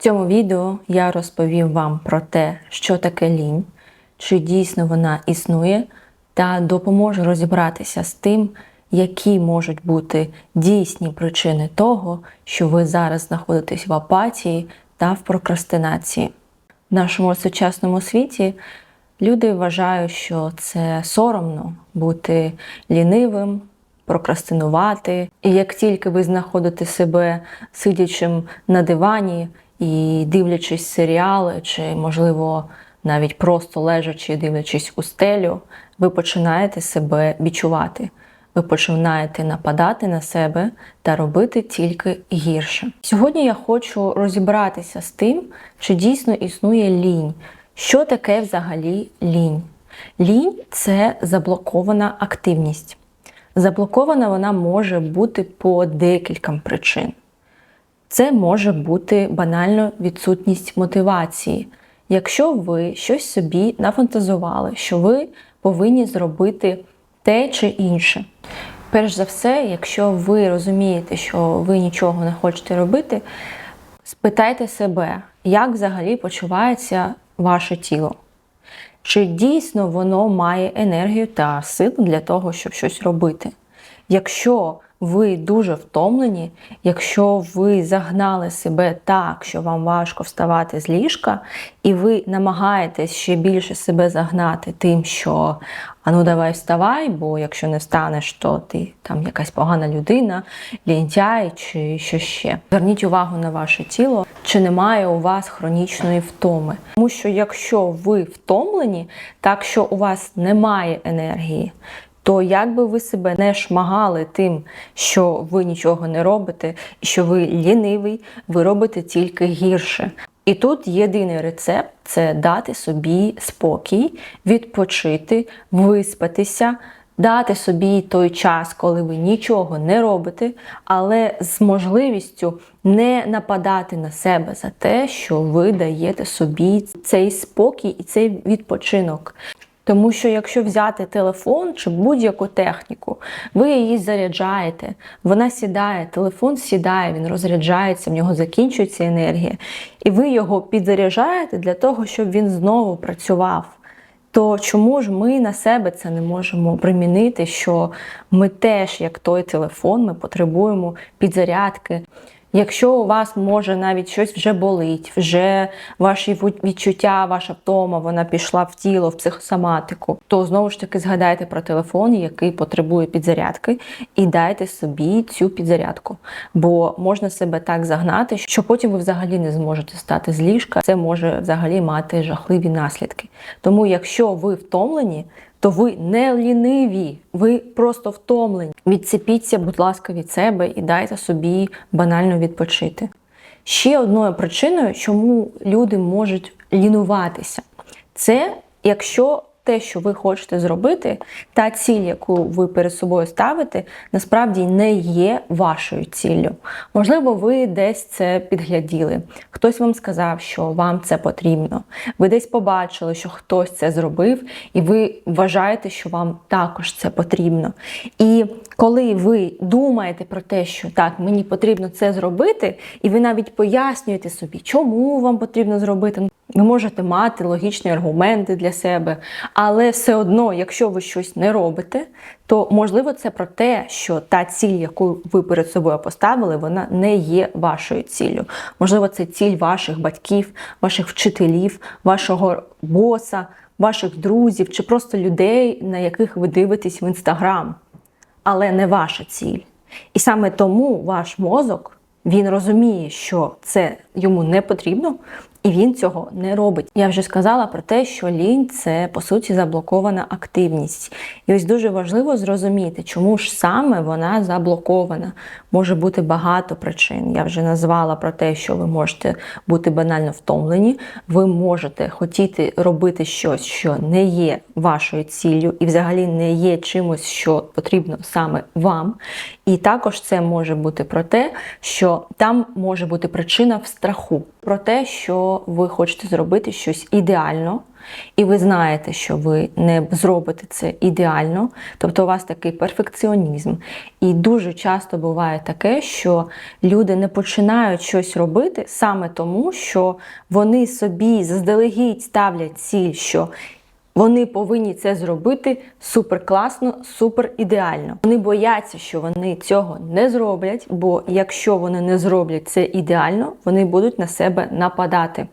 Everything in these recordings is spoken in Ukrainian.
В цьому відео я розповім вам про те, що таке лінь, чи дійсно вона існує, та допоможу розібратися з тим, які можуть бути дійсні причини того, що ви зараз знаходитесь в апатії та в прокрастинації. В нашому сучасному світі люди вважають, що це соромно бути лінивим, прокрастинувати. І як тільки ви знаходите себе сидячим на дивані і дивлячись серіали, чи, можливо, навіть просто лежачи, дивлячись у стелю, ви починаєте себе відчувати. Ви починаєте нападати на себе та робити тільки гірше. Сьогодні я хочу розібратися з тим, чи дійсно існує лінь. Що таке взагалі лінь? Лінь це заблокована активність. Заблокована вона може бути по декільком причин. Це може бути банально відсутність мотивації. Якщо ви щось собі нафантазували, що ви повинні зробити те чи інше. Перш за все, якщо ви розумієте, що ви нічого не хочете робити, спитайте себе, як взагалі почувається ваше тіло. Чи дійсно воно має енергію та силу для того, щоб щось робити? Якщо ви дуже втомлені, якщо ви загнали себе так, що вам важко вставати з ліжка, і ви намагаєтесь ще більше себе загнати тим, що ану давай вставай, бо якщо не встанеш, то ти там якась погана людина, лінтяй чи що ще. Зверніть увагу на ваше тіло, чи немає у вас хронічної втоми. Тому що якщо ви втомлені, так що у вас немає енергії, то як би ви себе не шмагали тим, що ви нічого не робите, що ви лінивий, ви робите тільки гірше. І тут єдиний рецепт це дати собі спокій, відпочити, виспатися, дати собі той час, коли ви нічого не робите, але з можливістю не нападати на себе за те, що ви даєте собі цей спокій і цей відпочинок. Тому що якщо взяти телефон чи будь-яку техніку, ви її заряджаєте, вона сідає, телефон сідає, він розряджається, в нього закінчується енергія, і ви його підзаряджаєте для того, щоб він знову працював. То чому ж ми на себе це не можемо примінити? Що ми теж, як той телефон, ми потребуємо підзарядки. Якщо у вас може навіть щось вже болить, вже ваші відчуття, ваша втома, вона пішла в тіло, в психосоматику, то знову ж таки згадайте про телефон, який потребує підзарядки, і дайте собі цю підзарядку. Бо можна себе так загнати, що потім ви взагалі не зможете стати з ліжка. Це може взагалі мати жахливі наслідки. Тому, якщо ви втомлені, то ви не ліниві, ви просто втомлені. Відцепіться, будь ласка, від себе і дайте собі банально відпочити. Ще одною причиною, чому люди можуть лінуватися, це якщо те, що ви хочете зробити, та ціль, яку ви перед собою ставите, насправді не є вашою ціллю. Можливо, ви десь це підгляділи. Хтось вам сказав, що вам це потрібно. Ви десь побачили, що хтось це зробив, і ви вважаєте, що вам також це потрібно. І коли ви думаєте про те, що так, мені потрібно це зробити, і ви навіть пояснюєте собі, чому вам потрібно зробити. Ви можете мати логічні аргументи для себе, але все одно, якщо ви щось не робите, то можливо це про те, що та ціль, яку ви перед собою поставили, вона не є вашою ціллю. Можливо, це ціль ваших батьків, ваших вчителів, вашого боса, ваших друзів чи просто людей, на яких ви дивитесь в інстаграм, але не ваша ціль. І саме тому ваш мозок. Він розуміє, що це йому не потрібно, і він цього не робить. Я вже сказала про те, що лінь це по суті заблокована активність. І ось дуже важливо зрозуміти, чому ж саме вона заблокована. Може бути багато причин. Я вже назвала про те, що ви можете бути банально втомлені, ви можете хотіти робити щось, що не є вашою ціллю, і взагалі не є чимось, що потрібно саме вам. І також це може бути про те, що там може бути причина в страху про те, що ви хочете зробити щось ідеально, і ви знаєте, що ви не зробите це ідеально, тобто у вас такий перфекціонізм. І дуже часто буває таке, що люди не починають щось робити саме тому, що вони собі заздалегідь ставлять ціль, що вони повинні це зробити супер класно, супер ідеально. Вони бояться, що вони цього не зроблять, бо якщо вони не зроблять це ідеально, вони будуть на себе нападати.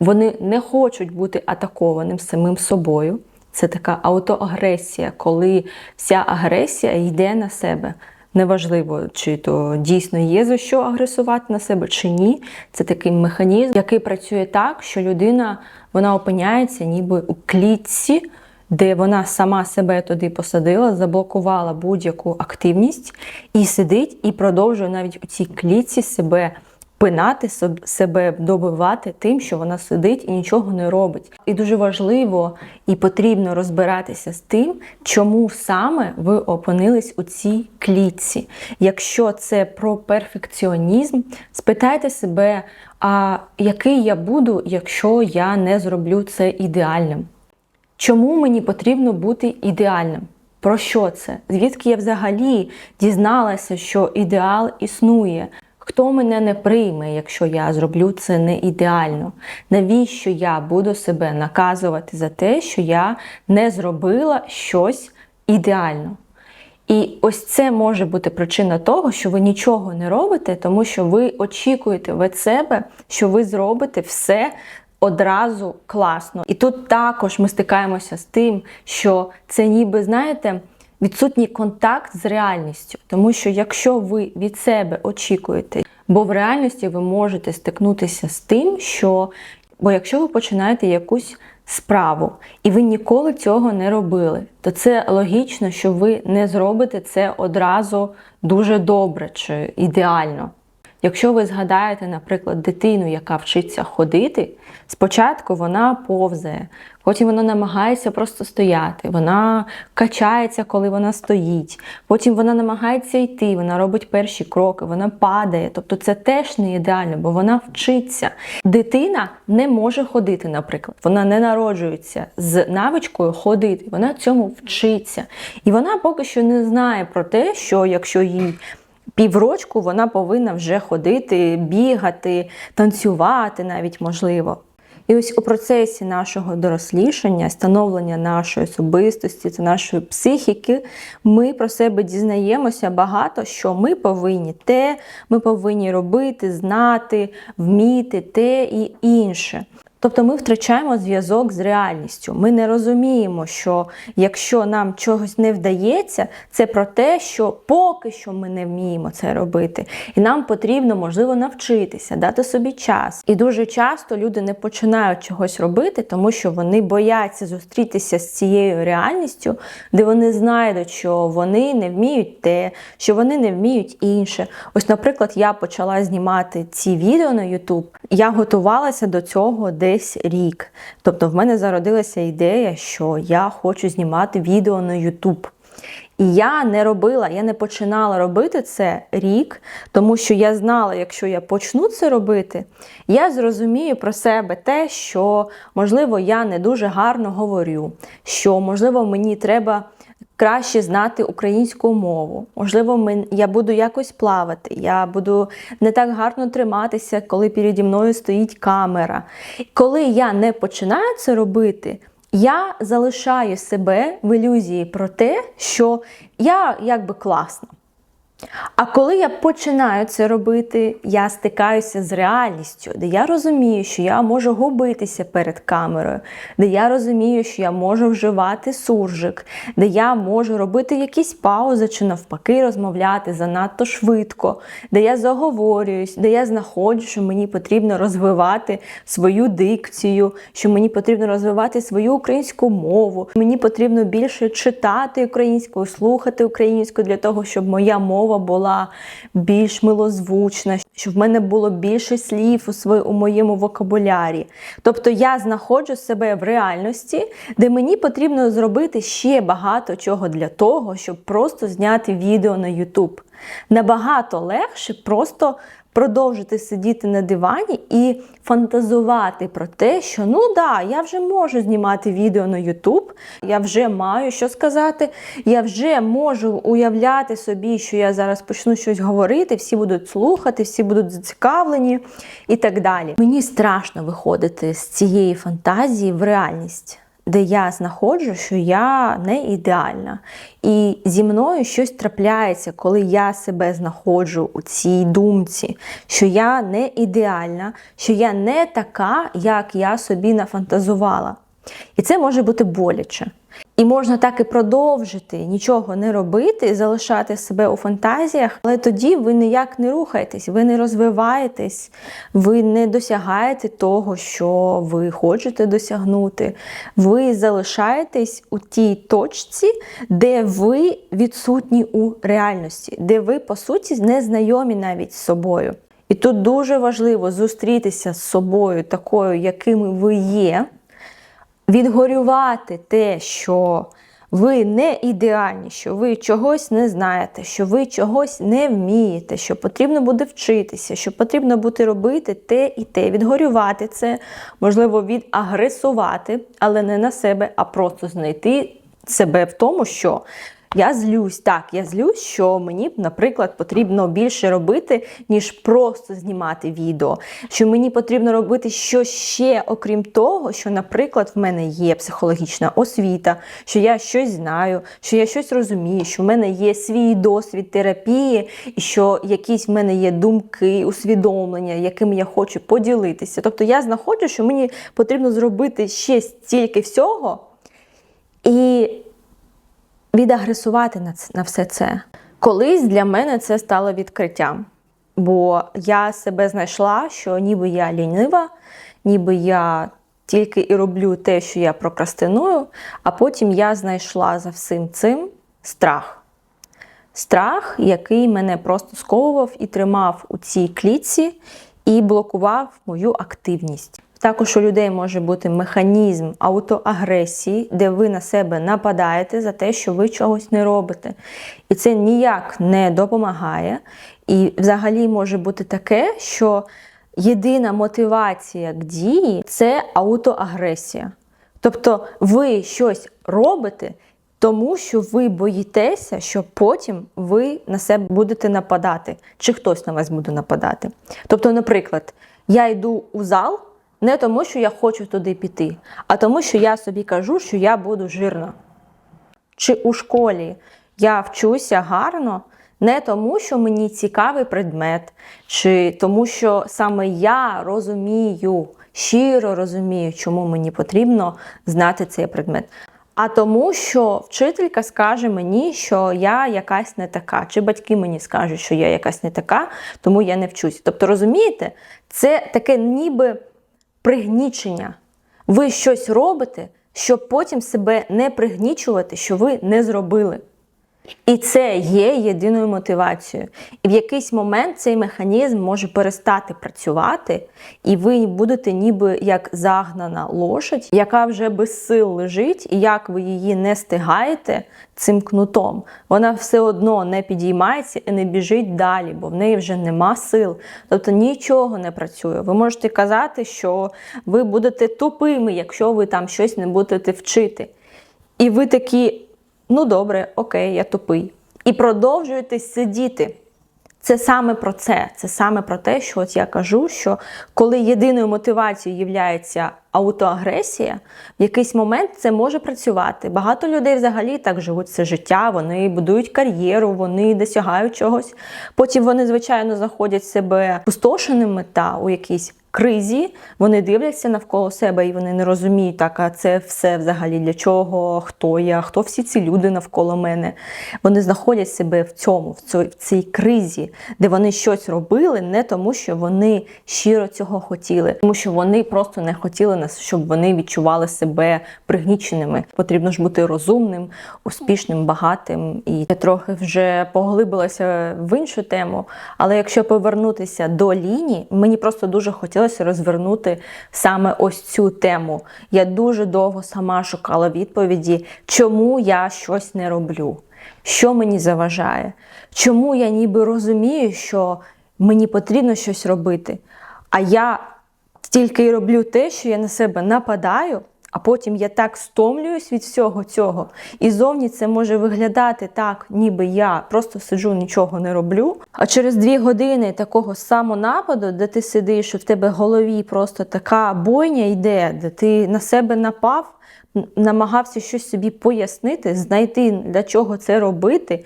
Вони не хочуть бути атакованим самим собою. Це така аутоагресія, коли вся агресія йде на себе. Неважливо, чи то дійсно є за що агресувати на себе, чи ні. Це такий механізм, який працює так, що людина вона опиняється ніби у клітці, де вона сама себе туди посадила, заблокувала будь-яку активність і сидить і продовжує навіть у цій клітці себе пинати себе, добивати тим, що вона сидить і нічого не робить. І дуже важливо і потрібно розбиратися з тим, чому саме ви опинились у цій клітці. Якщо це про перфекціонізм, спитайте себе, а який я буду, якщо я не зроблю це ідеальним? Чому мені потрібно бути ідеальним? Про що це? Звідки я взагалі дізналася, що ідеал існує? Хто мене не прийме, якщо я зроблю це не ідеально? Навіщо я буду себе наказувати за те, що я не зробила щось ідеально? І ось це може бути причина того, що ви нічого не робите, тому що ви очікуєте від себе, що ви зробите все одразу класно. І тут також ми стикаємося з тим, що це ніби, знаєте, відсутній контакт з реальністю. Тому що якщо ви від себе очікуєте, бо в реальності ви можете стикнутися з тим, що бо якщо ви починаєте якусь справу і ви ніколи цього не робили, то це логічно, що ви не зробите це одразу дуже добре чи ідеально. Якщо ви згадаєте, наприклад, дитину, яка вчиться ходити, спочатку вона повзає, потім вона намагається просто стояти, вона качається, коли вона стоїть, потім вона намагається йти, вона робить перші кроки, вона падає. Тобто це теж не ідеально, бо вона вчиться. Дитина не може ходити, наприклад, вона не народжується з навичкою ходити, вона цьому вчиться. І вона поки що не знає про те, що якщо їй піврочку вона повинна вже ходити, бігати, танцювати навіть можливо. І ось у процесі нашого дорослішання, становлення нашої особистості та нашої психіки, ми про себе дізнаємося багато, що ми повинні те, ми повинні робити, знати, вміти те і інше. Тобто ми втрачаємо зв'язок з реальністю. Ми не розуміємо, що якщо нам чогось не вдається, це про те, що поки що ми не вміємо це робити. І нам потрібно, можливо, навчитися, дати собі час. І дуже часто люди не починають чогось робити, тому що вони бояться зустрітися з цією реальністю, де вони знайдуть, що вони не вміють те, що вони не вміють інше. Ось, наприклад, я почала знімати ці відео на YouTube. Я готувалася до цього де десь рік. Тобто в мене зародилася ідея, що я хочу знімати відео на YouTube. І я не робила, я не починала робити це рік, тому що я знала, якщо я почну це робити, я зрозумію про себе те, що, можливо, я не дуже гарно говорю, що, можливо, мені треба краще знати українську мову. Можливо, я буду якось плавати, я буду не так гарно триматися, коли переді мною стоїть камера. Коли я не починаю це робити, я залишаю себе в ілюзії про те, що я якби класна. А коли я починаю це робити, я стикаюся з реальністю, де я розумію, що я можу губитися перед камерою, де я розумію, що я можу вживати суржик, де я можу робити якісь паузи чи навпаки розмовляти занадто швидко, де я заговорююсь, де я знаходжу, що мені потрібно розвивати свою дикцію, що мені потрібно розвивати свою українську мову, мені потрібно більше читати українською, слухати українською для того, щоб моя мова мова була більш милозвучна, щоб в мене було більше слів у своє, у моєму вокабулярі. Тобто я знаходжу себе в реальності, де мені потрібно зробити ще багато чого для того, щоб просто зняти відео на YouTube. Набагато легше просто продовжити сидіти на дивані і фантазувати про те, що ну да, я вже можу знімати відео на YouTube, я вже маю що сказати, я вже можу уявляти собі, що я зараз почну щось говорити, всі будуть слухати, всі будуть зацікавлені і так далі. Мені страшно виходити з цієї фантазії в реальність де я знаходжу, що я не ідеальна. І зі мною щось трапляється, коли я себе знаходжу у цій думці, що я не ідеальна, що я не така, як я собі нафантазувала. І це може бути боляче. І можна так і продовжити нічого не робити, залишати себе у фантазіях, але тоді ви ніяк не рухаєтесь, ви не розвиваєтесь, ви не досягаєте того, що ви хочете досягнути. Ви залишаєтесь у тій точці, де ви відсутні у реальності, де ви, по суті, не знайомі навіть з собою. І тут дуже важливо зустрітися з собою такою, якими ви є відгорювати те, що ви не ідеальні, що ви чогось не знаєте, що ви чогось не вмієте, що потрібно буде вчитися, що потрібно буде робити те і те, відгорювати це, можливо, відагресувати, але не на себе, а просто знайти себе в тому, що я злюсь, так, я злюсь, що мені, наприклад, потрібно більше робити, ніж просто знімати відео. Що мені потрібно робити щось ще, окрім того, що, наприклад, в мене є психологічна освіта, що я щось знаю, що я щось розумію, що в мене є свій досвід терапії, і що якісь в мене є думки, усвідомлення, якими я хочу поділитися. Тобто я знаходжу, що мені потрібно зробити ще стільки всього. І відагресувати на, на все це. Колись для мене це стало відкриттям, бо я себе знайшла, що ніби я лінива, ніби я тільки і роблю те, що я прокрастиную, а потім я знайшла за всім цим страх. Страх, який мене просто сковував і тримав у цій клітці, і блокував мою активність. Також у людей може бути механізм аутоагресії, де ви на себе нападаєте за те, що ви чогось не робите. І це ніяк не допомагає. І взагалі може бути таке, що єдина мотивація к дії це аутоагресія. Тобто ви щось робите. Тому що ви боїтеся, що потім ви на себе будете нападати, чи хтось на вас буде нападати. Тобто, наприклад, я йду у зал, не тому, що я хочу туди піти, а тому, що я собі кажу, що я буду жирна. Чи у школі я вчуся гарно, не тому, що мені цікавий предмет, чи тому, що саме я розумію, щиро розумію, чому мені потрібно знати цей предмет. А тому, що вчителька скаже мені, що я якась не така, чи батьки мені скажуть, що я якась не така, тому я не вчусь. Тобто, розумієте, це таке ніби пригнічення. Ви щось робите, щоб потім себе не пригнічувати, що ви не зробили. І це є єдиною мотивацією. І в якийсь момент цей механізм може перестати працювати, і ви будете ніби як загнана лошадь, яка вже без сил лежить, і як ви її не стигаєте цим кнутом, вона все одно не підіймається і не біжить далі, бо в неї вже нема сил. Тобто нічого не працює. Ви можете казати, що ви будете тупими, якщо ви там щось не будете вчити. І ви такі ну добре, окей, я тупий. І продовжуєте сидіти. Це саме про це. Це саме про те, що от я кажу, що коли єдиною мотивацією є аутоагресія, в якийсь момент це може працювати. Багато людей взагалі так живуть це життя, вони будують кар'єру, вони досягають чогось. Потім вони, звичайно, знаходять себе пустошеними та у якійсь кризі, вони дивляться навколо себе і вони не розуміють, так, а це все взагалі для чого, хто я, хто всі ці люди навколо мене. Вони знаходять себе в цьому, в цій, в цій кризі, де вони щось робили, не тому, що вони щиро цього хотіли, тому що вони просто не хотіли нас, щоб вони відчували себе пригніченими. Потрібно ж бути розумним, успішним, багатим. І я трохи вже поглибилася в іншу тему. Але якщо повернутися до лінії, мені просто дуже хотілося хотілося розвернути саме ось цю тему. Я дуже довго сама шукала відповіді, чому я щось не роблю, що мені заважає, чому я ніби розумію, що мені потрібно щось робити. А я тільки й роблю те, що я на себе нападаю, а потім я так стомлююсь від всього цього. І зовні це може виглядати так, ніби я просто сиджу, нічого не роблю. А через дві години такого самонападу, де ти сидиш, в тебе в голові просто така бойня йде, де ти на себе напав, намагався щось собі пояснити, знайти для чого це робити.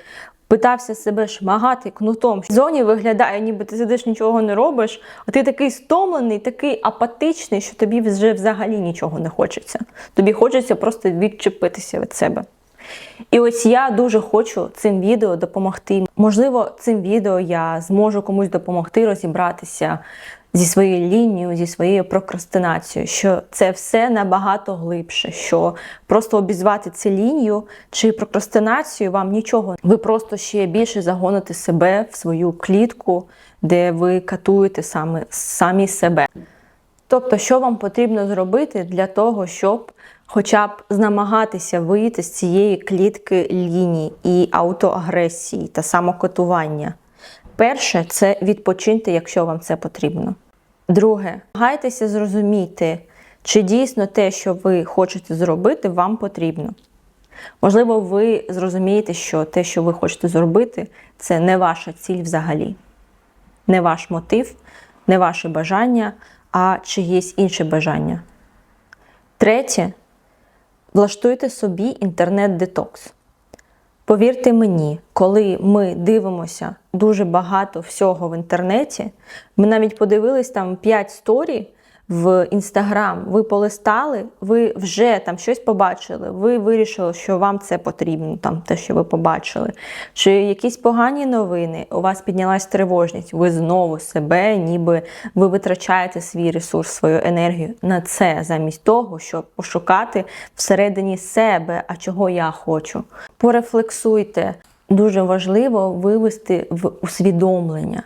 Питався себе шмагати кнутом. В зоні виглядає, ніби ти сидиш, нічого не робиш, а ти такий стомлений, такий апатичний, що тобі вже взагалі нічого не хочеться. Тобі хочеться просто відчепитися від себе. І ось я дуже хочу цим відео допомогти. Можливо, цим відео я зможу комусь допомогти розібратися зі своєю лінією, зі своєю прокрастинацією, що це все набагато глибше, що просто обізвати цю лінію чи прокрастинацію вам нічого. Ви просто ще більше загоните себе в свою клітку, де ви катуєте саме самі себе. Тобто, що вам потрібно зробити для того, щоб хоча б намагатися вийти з цієї клітки лінії і аутоагресії та самокатування? Перше, це відпочиньте, якщо вам це потрібно. Друге, намагайтеся зрозуміти, чи дійсно те, що ви хочете зробити, вам потрібно. Можливо, ви зрозумієте, що те, що ви хочете зробити, це не ваша ціль взагалі, не ваш мотив, не ваше бажання, а чиєсь інше бажання. Третє, влаштуйте собі інтернет-детокс. Повірте мені, коли ми дивимося дуже багато всього в інтернеті, ми навіть подивились там 5 сторій в інстаграм, ви полистали, ви вже там щось побачили, ви вирішили, що вам це потрібно, там те, що ви побачили. Чи якісь погані новини, у вас піднялась тривожність, ви знову себе, ніби ви витрачаєте свій ресурс, свою енергію на це, замість того, щоб пошукати всередині себе, а чого я хочу. Порефлексуйте. Дуже важливо вивести в усвідомлення,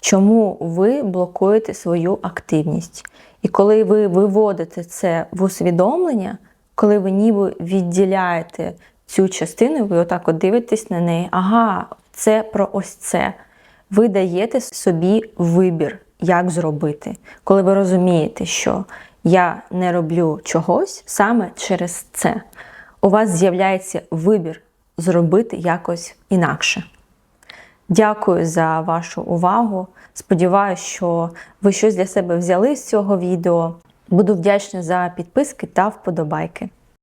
чому ви блокуєте свою активність. І коли ви виводите це в усвідомлення, коли ви ніби відділяєте цю частину, ви отак от дивитесь на неї, ага, це про ось це. Ви даєте собі вибір, як зробити. Коли ви розумієте, що я не роблю чогось саме через це, у вас з'являється вибір зробити якось інакше. Дякую за вашу увагу. Сподіваюся, що ви щось для себе взяли з цього відео. Буду вдячна за підписки та вподобайки.